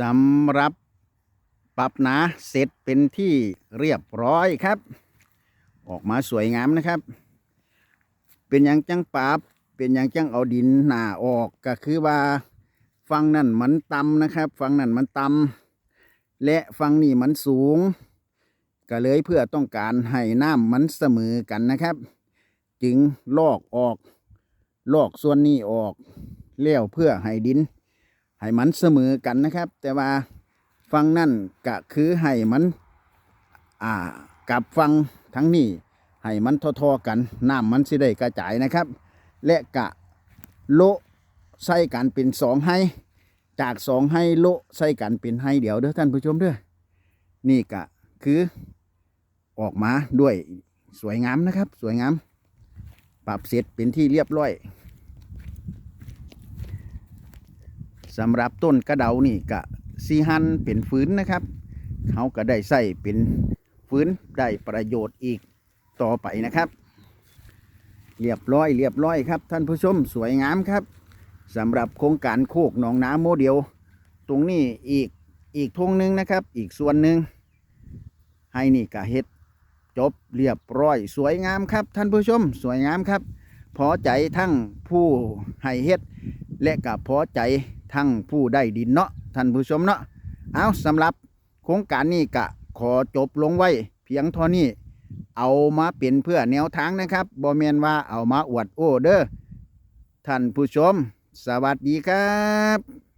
สำหรับปรับหนาเสร็จเป็นที่เรียบร้อยครับ ออกมาสวยงามนะครับ เป็นอย่างจังปรับเป็นอย่างจังเอาดินหนาออกก็คือว่าฟังนั่นมันต่ำนะครับ ฟังนั่นมันต่ำและฟังนี่มันสูง ก็เลยเพื่อต้องการให้น้ำมันเสมอกันนะครับ จึงลอกออก ลอกส่วนนี้ออกเลี้ยวเพื่อให้ดิน ให้มันเสมอกันนะครับ แต่ว่าฟังนั่นก็คือให้มันอ่ากับฟังทั้งนี้ให้มันทอๆกันน้ำมันสิได้กระจายนะครับ และกะโลใส่กันเป็นสองให้ จากสองให้โลใส่กันเป็นให้เดี๋ยวเด้อท่านผู้ชมเด้อนี่กะคือออกมาด้วยสวยงามนะครับ สวยงาม ปรับเสร็จเป็นที่เรียบร้อย สำหรับต้นกระเดานี่กะซีหันเป็นฟื้นนะครับเขาก็ได้ใส่เป็นฟื้นได้ประโยชน์อีกต่อไปนะครับ เรียบร้อยเรียบร้อยครับ ท่านผู้ชมสวยงามครับสำหรับโครงการโคกหนองน้ำโมเดลตรงนี้อีกอีกทงหนึ่งนะครับ อีกส่วนหนึ่งให้นี่กะเฮ็ดจบเรียบร้อยสวยงามครับ ท่านผู้ชมสวยงามครับพอใจทั้งผู้ให้เฮ็ดและกับพอใจ ทั้งผู้ได้ดินเนาะท่านผู้ชมเนาะเอาสำหรับโครงการนี้กะขอจบลงไว้เพียงเท่านี้ เอามาเป็นเพื่อแนวทางนะครับบอเมนว่าเอามาอวดโอ้เด้อท่านผู้ชม สวัสดีครับ